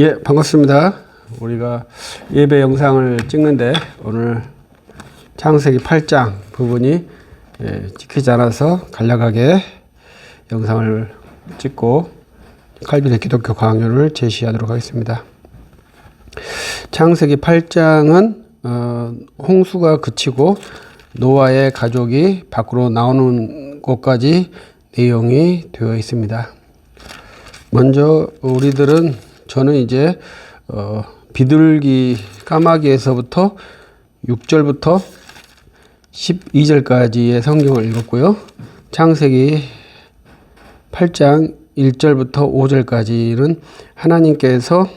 예, 반갑습니다. 우리가 예배 영상을 찍는데 오늘 창세기 8장 부분이 예, 찍히지 않아서 간략하게 영상을 찍고 칼빈의 기독교 강요를 제시하도록 하겠습니다. 창세기 8장은 어, 홍수가 그치고 노아의 가족이 밖으로 나오는 것까지 내용이 되어 있습니다. 먼저 우리들은 저는 이제 어, 비둘기 까마귀에서부터 6절부터 12절까지의 성경을 읽었고요. 창세기 8장 1절부터 5절까지는 하나님께서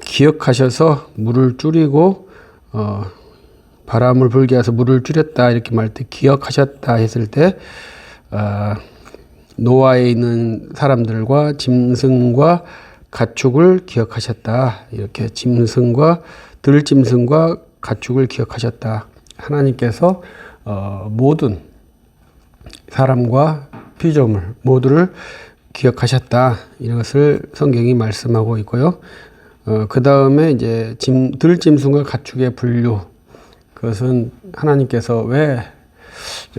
기억하셔서 물을 줄이고 어, 바람을 불게 해서 물을 줄였다 이렇게 말할 때 기억하셨다 했을 때 아, 노아에 있는 사람들과 짐승과 가축을 기억하셨다. 이렇게 짐승과 들짐승과 가축을 기억하셨다. 하나님께서 어, 모든 사람과 피조물 모두를 기억하셨다. 이런 것을 성경이 말씀하고 있고요. 어, 그 다음에 이제 짐, 들짐승과 가축의 분류. 그것은 하나님께서 왜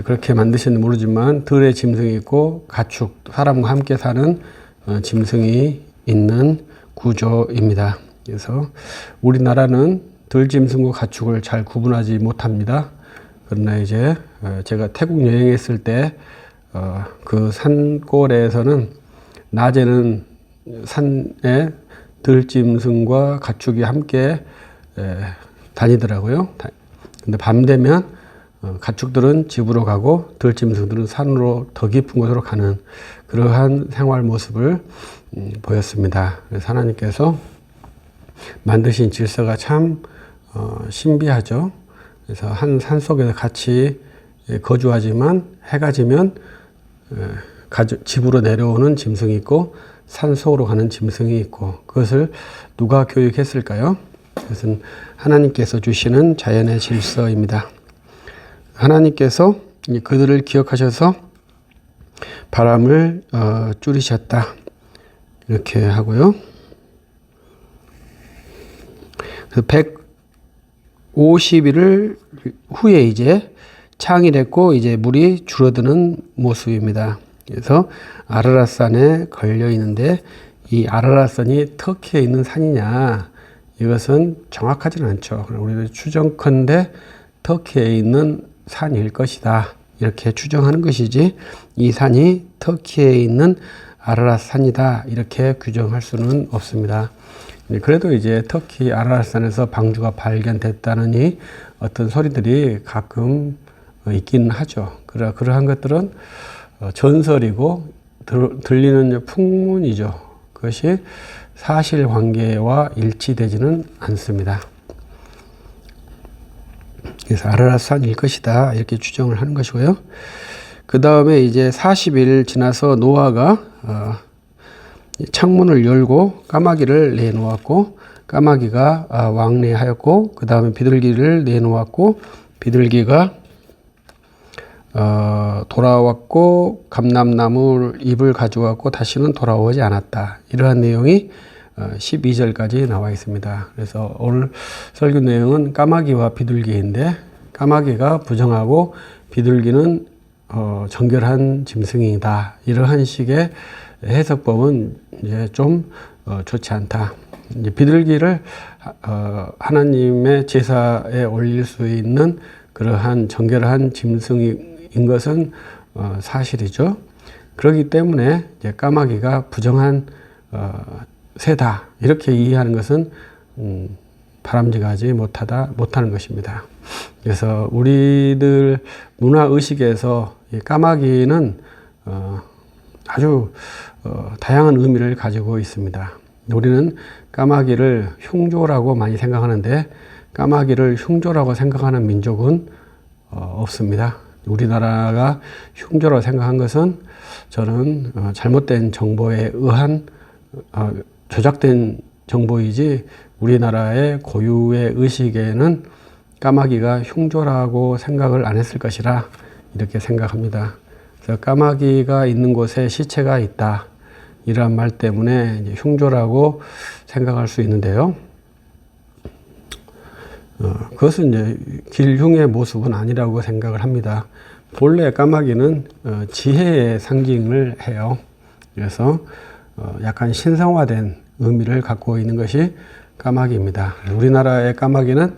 그렇게 만드셨는지 모르지만 들의 짐승이 있고 가축, 사람과 함께 사는 어, 짐승이 있는 구조입니다. 그래서 우리나라는 들짐승과 가축을 잘 구분하지 못합니다. 그러나 이제 어, 제가 태국 여행했을 때 그 산골에서는 낮에는 산에 들짐승과 가축이 함께 다니더라고요. 근데 밤 되면 어, 가축들은 집으로 가고 들짐승들은 산으로 더 깊은 곳으로 가는 그러한 생활 모습을 음, 보였습니다. 그래서 하나님께서 만드신 질서가 참 어, 신비하죠. 그래서 한 산 속에서 같이 거주하지만 해가 지면 집으로 내려오는 짐승이 있고 산 속으로 가는 짐승이 있고 그것을 누가 교육했을까요? 그것은 하나님께서 주시는 자연의 질서입니다. 하나님께서 그들을 기억하셔서 바람을 어, 줄이셨다. 이렇게 하고요. 150일 후에 이제 창이됐고 이제 물이 줄어드는 모습입니다. 그래서 아라라산에 걸려 있는데 이 아라라산이 터키에 있는 산이냐 이것은 정확하지는 않죠. 우리가 추정컨대 터키에 있는 산일 것이다. 이렇게 추정하는 것이지 이 산이 터키에 있는 아라랏 산이다. 이렇게 규정할 수는 없습니다. 그래도 이제 터키 아라랏 산에서 방주가 발견됐다느니 어떤 소리들이 가끔 있기는 하죠. 그러, 그러한 것들은 전설이고 들, 들리는 풍문이죠. 그것이 사실 관계와 일치되지는 않습니다. 그래서 아라라산일 것이다. 이렇게 추정을 하는 것이고요. 그 다음에 이제 40일 지나서 노아가 어, 창문을 열고 까마귀를 내놓았고 까마귀가 아, 왕래하였고 그 다음에 비둘기를 내놓았고 비둘기가 어, 돌아왔고 감람나무 잎을 가져왔고 다시는 돌아오지 않았다. 이러한 내용이 12절까지 어, 나와 있습니다. 그래서 오늘 설교 내용은 까마귀와 비둘기인데 까마귀가 부정하고 비둘기는 어, 정결한 짐승이다. 이러한 식의 해석법은 이제 좀 어, 좋지 않다. 이제 비둘기를 어, 하나님의 제사에 올릴 수 있는 그러한 정결한 짐승인 것은 어, 사실이죠. 그렇기 때문에 이제 까마귀가 부정한 어, 새다 이렇게 이해하는 것은 음, 바람직하지 못하다 못하는 것입니다. 그래서 우리들 문화 의식에서 까마귀는 어, 아주 어, 다양한 의미를 가지고 있습니다. 우리는 까마귀를 흉조라고 많이 생각하는데 까마귀를 흉조라고 생각하는 민족은 어, 없습니다. 우리나라가 흉조라고 생각한 것은 저는 어, 잘못된 정보에 의한 어, 조작된 정보이지 우리나라의 고유의 의식에는 까마귀가 흉조라고 생각을 안 했을 것이라 이렇게 생각합니다. 그래서 까마귀가 있는 곳에 시체가 있다. 이러한 말 때문에 흉조라고 생각할 수 있는데요. 어, 그것은 이제 길흉의 모습은 아니라고 생각을 합니다. 본래 까마귀는 어, 지혜의 상징을 해요. 그래서 어, 약간 신성화된 의미를 갖고 있는 것이 까마귀입니다. 우리나라의 까마귀는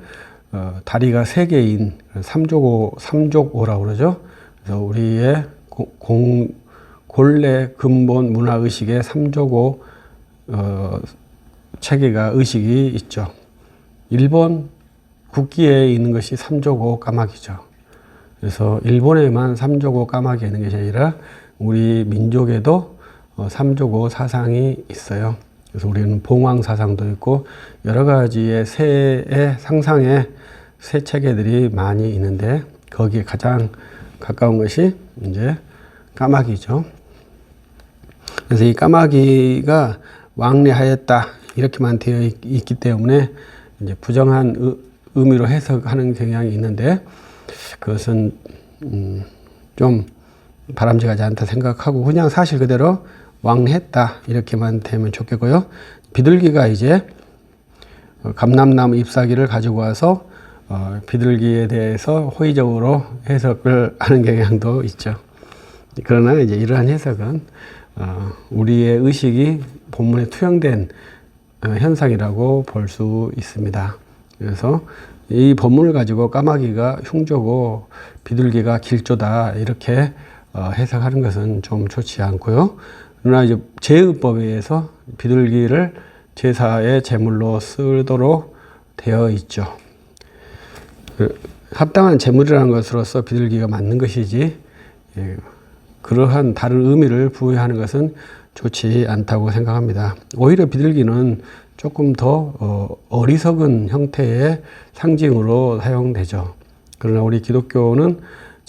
어, 다리가 세 개인 삼족오 삼족오라고 그러죠. 그래서 우리의 고- 공 본래 근본 문화 의식의 삼족오 어, 체계가 의식이 있죠. 일본 국기에 있는 것이 삼조고 까마귀죠. 그래서 일본에만 삼조고 까마귀 있는 것이 아니라 우리 민족에도 어, 삼조고 사상이 있어요. 그래서 우리는 봉황 사상도 있고 여러 가지의 새의 상상의 새 체계들이 많이 있는데 거기에 가장 가까운 것이 이제 까마귀죠. 그래서 이 까마귀가 왕래하였다 이렇게만 되어 있- 있기 때문에 이제 부정한 의, 의미로 해석하는 경향이 있는데 그것은 음, 좀 바람직하지 않다 생각하고 그냥 사실 그대로 왕했다 이렇게만 되면 좋겠고요. 비둘기가 이제 어, 감람나무 잎사귀를 가지고 와서 어, 비둘기에 대해서 호의적으로 해석을 하는 경향도 있죠. 그러나 이제 이러한 해석은 어, 우리의 의식이 본문에 투영된 어, 현상이라고 볼 수 있습니다. 그래서 이 본문을 가지고 까마귀가 흉조고 비둘기가 길조다 이렇게 어, 해석하는 것은 좀 좋지 않고요. 그러나 이제 제의법에 의해서 비둘기를 제사의 제물로 쓰도록 되어 있죠. 그 합당한 제물이라는 것으로서 비둘기가 맞는 것이지 예, 그러한 다른 의미를 부여하는 것은 좋지 않다고 생각합니다. 오히려 비둘기는 조금 더 어, 어리석은 형태의 상징으로 사용되죠. 그러나 우리 기독교는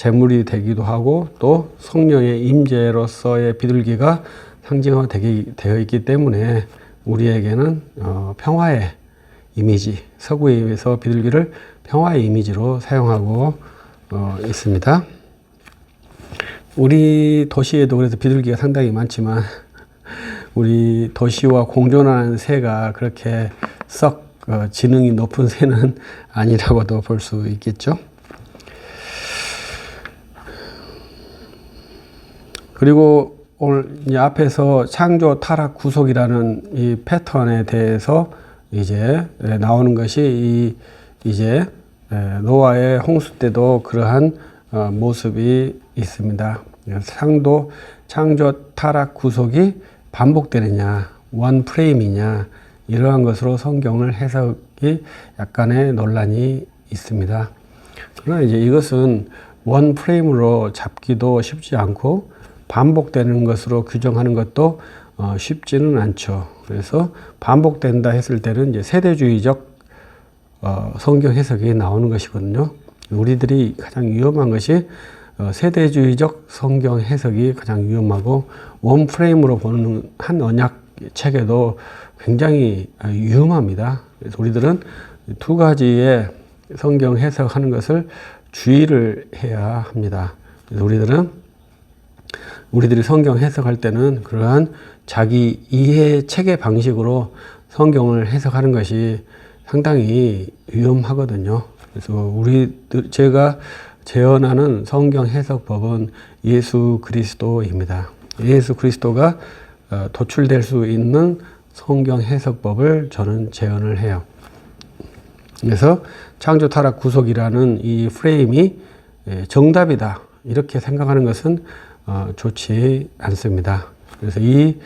제물이 되기도 하고 또 성령의 임재로서의 비둘기가 상징화되어 있기 때문에 우리에게는 어, 평화의 이미지, 서구에서 비둘기를 평화의 이미지로 사용하고 어, 있습니다. 우리 도시에도 그래서 비둘기가 상당히 많지만 우리 도시와 공존하는 새가 그렇게 썩 어, 지능이 높은 새는 아니라고도 볼 수 있겠죠. 그리고 오늘 이제 앞에서 창조 타락 구속이라는 이 패턴에 대해서 이제 나오는 것이 이 이제 노아의 홍수 때도 그러한 어, 모습이 있습니다. 상도 창조 타락 구속이 반복되느냐, 원 프레임이냐 이러한 것으로 성경을 해석이 약간의 논란이 있습니다. 그러나 이제 이것은 원 프레임으로 잡기도 쉽지 않고 반복되는 것으로 규정하는 것도 어, 쉽지는 않죠. 그래서 반복된다 했을 때는 이제 세대주의적 어, 성경 해석이 나오는 것이거든요. 우리들이 가장 위험한 것이 어, 세대주의적 성경 해석이 가장 위험하고 원 프레임으로 보는 한 언약 책에도 굉장히 아, 위험합니다. 그래서 우리들은 두 가지의 성경 해석하는 것을 주의를 해야 합니다. 그래서 우리들은 우리들이 성경 해석할 때는 그러한 자기 이해 체계 방식으로 성경을 해석하는 것이 상당히 위험하거든요. 그래서 우리 제가 재현하는 성경 해석법은 예수 그리스도입니다. 예수 그리스도가 어, 도출될 수 있는 성경 해석법을 저는 재현을 해요. 그래서 창조 타락 구속이라는 이 프레임이 예, 정답이다 이렇게 생각하는 것은 어, 좋지 않습니다. 그래서 이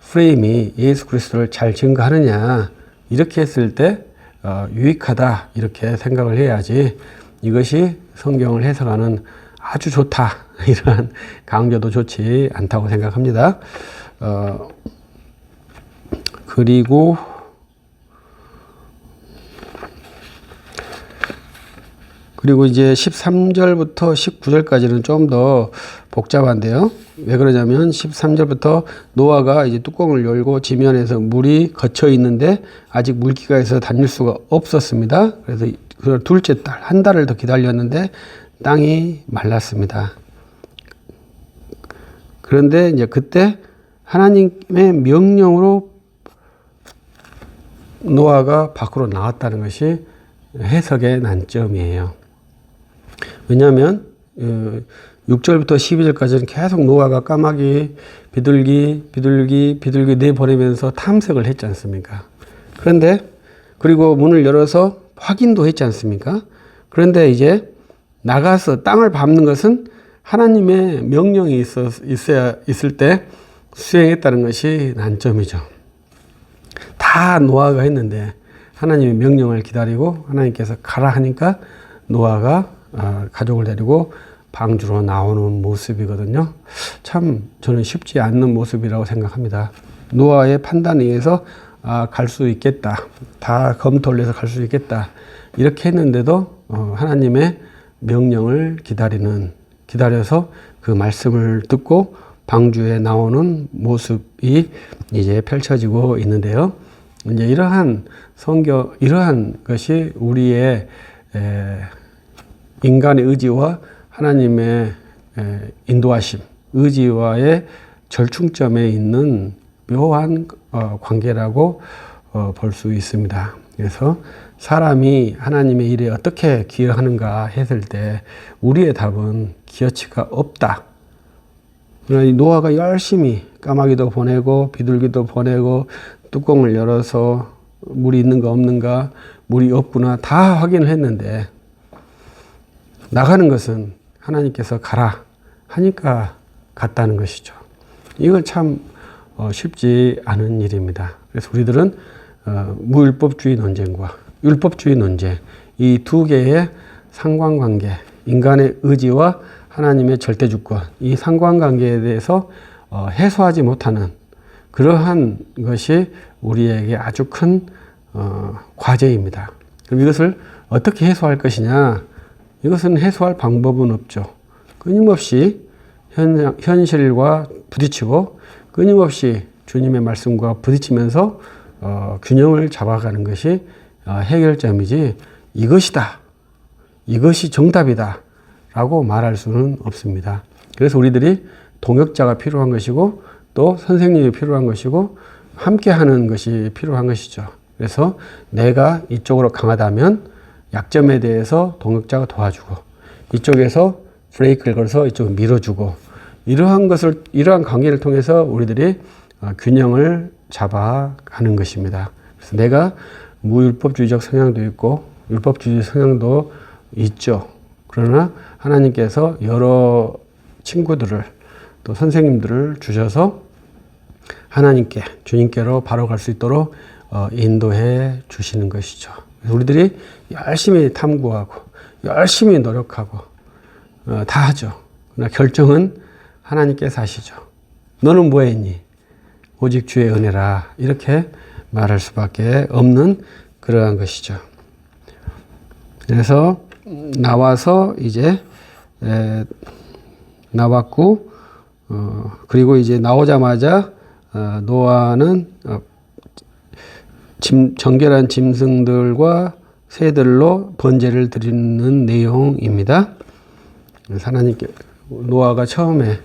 프레임이 예수 그리스도를 잘 증거하느냐 이렇게 했을 때 어, 유익하다 이렇게 생각을 해야지 이것이 성경을 해석하는 아주 좋다 이러한 강조도 좋지 않다고 생각합니다. 어, 그리고 그리고 이제 13절부터 19절까지는 좀 더 복잡한데요. 왜 그러냐면 13절부터 노아가 이제 뚜껑을 열고 지면에서 물이 거쳐 있는데 아직 물기가 있어 다닐 수가 없었습니다. 그래서 그 둘째 달, 한 달을 더 기다렸는데 땅이 말랐습니다. 그런데 이제 그때 하나님의 명령으로 노아가 밖으로 나왔다는 것이 해석의 난점이에요. 왜냐하면 어, 6절부터 12절까지는 계속 노아가 까마귀, 비둘기, 비둘기, 비둘기 내보내면서 탐색을 했지 않습니까? 그런데 그리고 문을 열어서 확인도 했지 않습니까? 그런데 이제 나가서 땅을 밟는 것은 하나님의 명령이 있어, 있어야, 있을 때 수행했다는 것이 난점이죠. 다 노아가 했는데 하나님의 명령을 기다리고 하나님께서 가라 하니까 노아가 아, 가족을 데리고 방주로 나오는 모습이거든요. 참 저는 쉽지 않는 모습이라고 생각합니다. 노아의 판단에 의해서 아, 갈 수 있겠다. 다 검토를 해서 갈 수 있겠다. 이렇게 했는데도 어, 하나님의 명령을 기다리는 기다려서 그 말씀을 듣고 방주에 나오는 모습이 이제 펼쳐지고 있는데요. 이제 이러한 성경 이러한 것이 우리의 에, 인간의 의지와 하나님의 에, 인도하심, 의지와의 절충점에 있는 묘한 어, 관계라고 어, 볼수 있습니다. 그래서 사람이 하나님의 일에 어떻게 기여하는가 했을 때 우리의 답은 기여치가 없다. 노아가 열심히 까마귀도 보내고 비둘기도 보내고 뚜껑을 열어서 물이 있는가 없는가 물이 없구나 다 확인을 했는데 나가는 것은 하나님께서 가라 하니까 갔다는 것이죠. 이건 참 어, 쉽지 않은 일입니다. 그래서 우리들은 어, 무율법주의 논쟁과 율법주의 논쟁 이 두 개의 상관관계 인간의 의지와 하나님의 절대 주권 이 상관관계에 대해서 어, 해소하지 못하는 그러한 것이 우리에게 아주 큰 과제입니다. 그럼 이것을 어떻게 해소할 것이냐? 이것은 해소할 방법은 없죠. 끊임없이 현, 현실과 부딪히고 끊임없이 주님의 말씀과 부딪히면서 어, 균형을 잡아가는 것이 어, 해결점이지 이것이다. 이것이 정답이다. 라고 말할 수는 없습니다. 그래서 우리들이 동역자가 필요한 것이고 또 선생님이 필요한 것이고 함께 하는 것이 필요한 것이죠. 그래서 내가 이쪽으로 강하다면 약점에 대해서 동역자가 도와주고 이쪽에서 브레이크를 걸어서 이쪽을 밀어주고 이러한 것을 이러한 관계를 통해서 우리들이 어, 균형을 잡아가는 것입니다. 그래서 내가 무율법주의적 성향도 있고 율법주의 성향도 있죠. 그러나 하나님께서 여러 친구들을 또 선생님들을 주셔서 하나님께 주님께로 바로 갈 수 있도록 어, 인도해 주시는 것이죠. 우리들이 열심히 탐구하고 열심히 노력하고 어, 다 하죠. 그러나 결정은 하나님께서 하시죠. 너는 뭐 했니? 오직 주의 은혜라. 이렇게 말할 수밖에 없는 그러한 것이죠. 그래서 나와서 이제 나왔고 어, 그리고 이제 나오자마자 어, 노아는 어, 짐, 정결한 짐승들과 새들로 번제를 드리는 내용입니다. 하나님께 노아가 처음에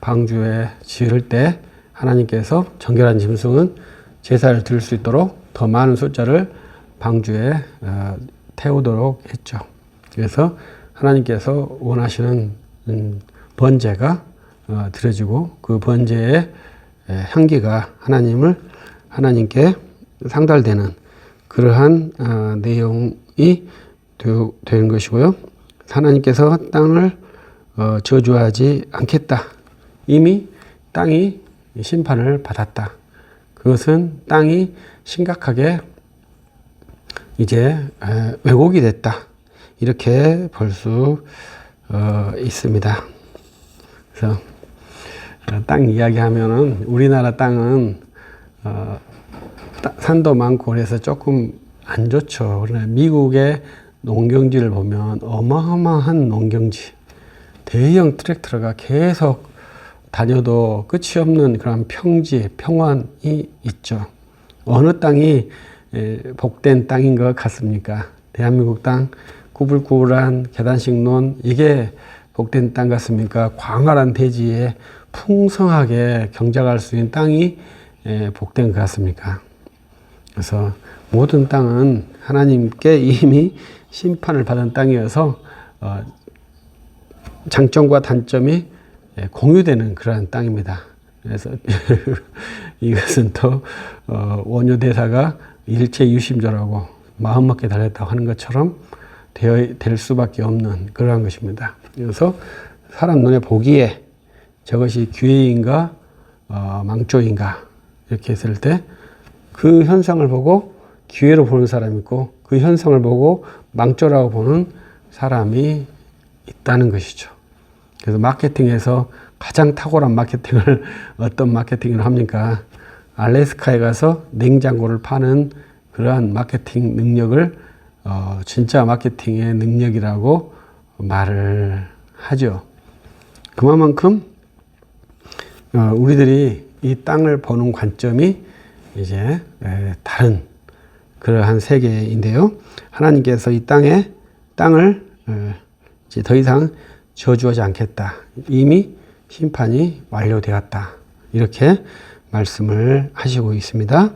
방주에 지을 때 하나님께서 정결한 짐승은 제사를 드릴 수 있도록 더 많은 숫자를 방주에 어, 태우도록 했죠. 그래서 하나님께서 원하시는 음, 번제가 어, 드려지고 그 번제의 향기가 하나님을 하나님께 상달되는 그러한 어, 내용이 되는 것이고요. 하나님께서 땅을 저주하지 않겠다. 이미 땅이 심판을 받았다. 그것은 땅이 심각하게 이제 왜곡이 됐다. 이렇게 볼수 어, 있습니다. 그래서 땅 이야기하면은 우리나라 땅은 어, 산도 많고 그래서 조금 안 좋죠. 미국의 농경지를 보면 어마어마한 농경지, 대형 트랙터가 계속 다녀도 끝이 없는 그런 평지, 평원이 있죠. 어느 땅이 복된 땅인 것 같습니까? 대한민국 땅, 구불구불한 계단식 논, 이게 복된 땅 같습니까? 광활한 대지에 풍성하게 경작할 수 있는 땅이 복된 것 같습니까? 그래서 모든 땅은 하나님께 이미 심판을 받은 땅이어서 어, 장점과 단점이 예, 공유되는 그러한 땅입니다. 그래서 이것은 또 어, 원효 대사가 일체 유심조라고 마음 먹게 달렸다고 하는 것처럼 되어 될 수밖에 없는 그러한 것입니다. 그래서 사람 눈에 보기에 저것이 기회인가 어, 망조인가 이렇게 했을 때 그 현상을 보고 기회로 보는 사람이 있고 그 현상을 보고 망조라고 보는 사람이 있다는 것이죠. 그래서 마케팅에서 가장 탁월한 마케팅을 어떤 마케팅을 합니까? 알래스카에 가서 냉장고를 파는 그러한 마케팅 능력을 어, 진짜 마케팅의 능력이라고 말을 하죠. 그만큼 어, 우리들이 이 땅을 보는 관점이 이제 에, 다른 그러한 세계인데요. 하나님께서 이 땅에 땅을 어, 이제 더 이상 저주하지 않겠다. 이미 심판이 완료되었다. 이렇게 말씀을 하시고 있습니다.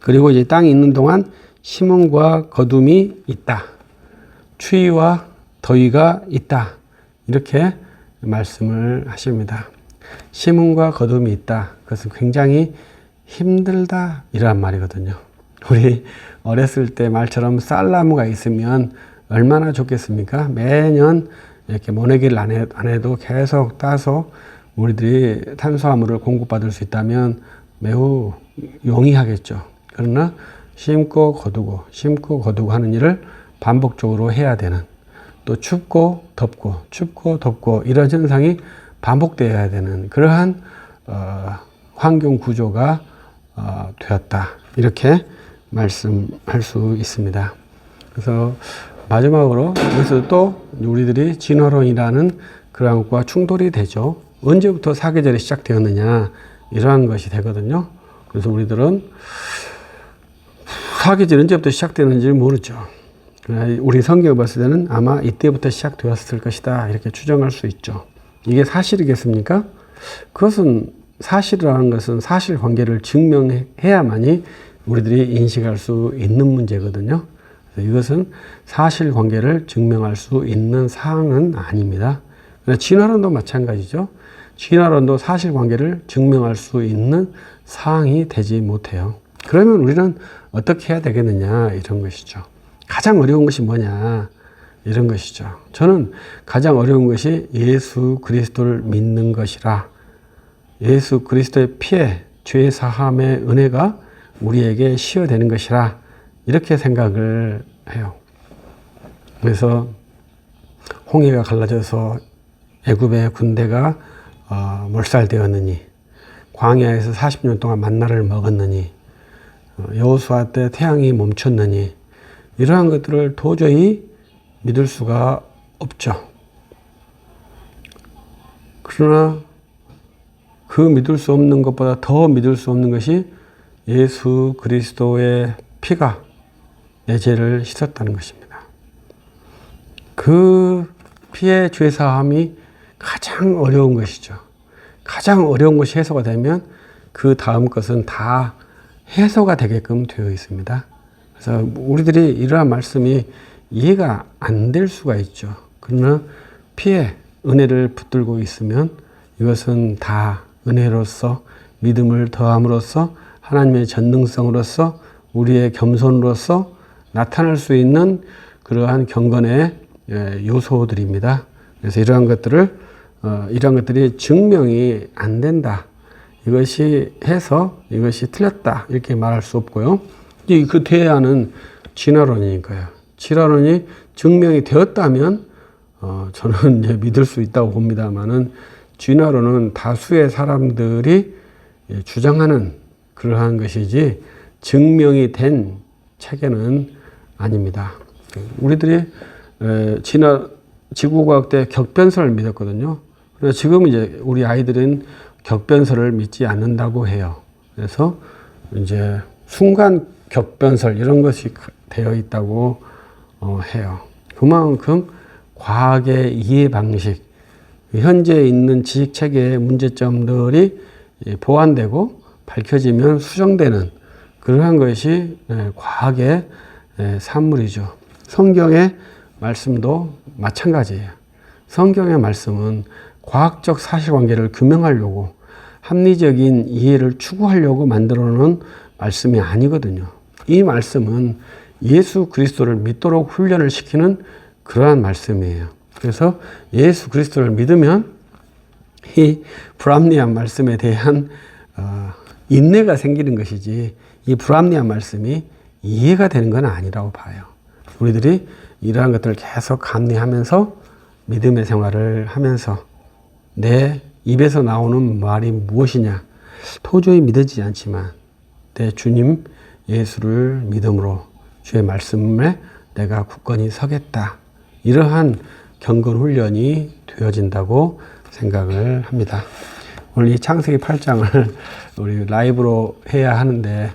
그리고 이제 땅이 있는 동안 심음과 거둠이 있다. 추위와 더위가 있다. 이렇게 말씀을 하십니다. 심음과 거둠이 있다. 그것은 굉장히 힘들다. 이러한 말이거든요. 우리 어렸을 때 말처럼 쌀나무가 있으면 얼마나 좋겠습니까? 매년 이렇게 모내기를 안, 해, 안 해도 계속 따서 우리들이 탄수화물을 공급받을 수 있다면 매우 용이하겠죠. 그러나 심고 거두고 심고 거두고 하는 일을 반복적으로 해야 되는 또 춥고 덥고 춥고 덥고 이런 현상이 반복되어야 되는 그러한 어, 환경 구조가 어, 되었다 이렇게 말씀할 수 있습니다. 그래서 마지막으로 여기서 또 우리들이 진화론이라는 그러한 것과 충돌이 되죠. 언제부터 사계절이 시작되었느냐 이러한 것이 되거든요. 그래서 우리들은 사계절 언제부터 시작되는지 모르죠. 우리 성경을 봤을 때는 아마 이때부터 시작되었을 것이다 이렇게 추정할 수 있죠. 이게 사실이겠습니까? 그것은 사실이라는 것은 사실 관계를 증명해야만이 우리들이 인식할 수 있는 문제거든요. 이것은 사실 관계를 증명할 수 있는 사항은 아닙니다. 진화론도 마찬가지죠. 진화론도 사실 관계를 증명할 수 있는 사항이 되지 못해요. 그러면 우리는 어떻게 해야 되겠느냐 이런 것이죠. 가장 어려운 것이 뭐냐 이런 것이죠. 저는 가장 어려운 것이 예수 그리스도를 믿는 것이라 예수 그리스도의 피에 죄 사함의 은혜가 우리에게 시어되는 것이라 이렇게 생각을 해요. 그래서 홍해가 갈라져서 애굽의 군대가 어, 몰살되었느니 광야에서 40년 동안 만나를 먹었느니 어, 여호수아 때 태양이 멈췄느니 이러한 것들을 도저히 믿을 수가 없죠. 그러나 그 믿을 수 없는 것보다 더 믿을 수 없는 것이 예수 그리스도의 피가 내 죄를 씻었다는 것입니다. 그 피의 죄사함이 가장 어려운 것이죠. 가장 어려운 것이 해소가 되면 그 다음 것은 다 해소가 되게끔 되어 있습니다. 그래서 우리들이 이러한 말씀이 이해가 안 될 수가 있죠. 그러나 피에 은혜를 붙들고 있으면 이것은 다 은혜로서 믿음을 더함으로써 하나님의 전능성으로서 우리의 겸손으로서 나타날 수 있는 그러한 경건의 예, 요소들입니다. 그래서 이러한 것들을 어, 이러한 것들이 증명이 안 된다. 이것이 해서 이것이 틀렸다 이렇게 말할 수 없고요. 그 대안은 진화론이니까요. 진화론이 증명이 되었다면 어, 저는 이제 믿을 수 있다고 봅니다만은 진화론은 다수의 사람들이 예, 주장하는 그러한 것이지 증명이 된 체계는 아닙니다. 우리들이 진화 지구과학 때 격변설을 믿었거든요. 그래서 지금 이제 우리 아이들은 격변설을 믿지 않는다고 해요. 그래서 이제 순간 격변설 이런 것이 되어 있다고 어, 해요. 그만큼 과학의 이해 방식, 현재 있는 지식 체계의 문제점들이 보완되고 밝혀지면 수정되는 그러한 것이 예, 과학의 예, 산물이죠. 성경의 말씀도 마찬가지예요. 성경의 말씀은 과학적 사실관계를 규명하려고 합리적인 이해를 추구하려고 만들어 놓은 말씀이 아니거든요. 이 말씀은 예수 그리스도를 믿도록 훈련을 시키는 그러한 말씀이에요. 그래서 예수 그리스도를 믿으면 이 불합리한 말씀에 대한 어, 인내가 생기는 것이지 이 불합리한 말씀이 이해가 되는 건 아니라고 봐요. 우리들이 이러한 것들을 계속 감리하면서 믿음의 생활을 하면서 내 입에서 나오는 말이 무엇이냐 도저히 믿어지지 않지만 내 주님 예수를 믿음으로 주의 말씀에 내가 굳건히 서겠다 이러한 경건 훈련이 되어진다고 생각을 합니다. 오늘 이 창세기 8장을 우리 라이브로 해야 하는데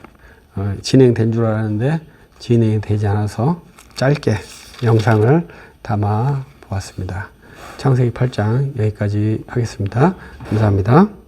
어, 진행된 줄 알았는데 진행이 되지 않아서 짧게 영상을 담아 보았습니다. 창세기 8장 여기까지 하겠습니다. 감사합니다.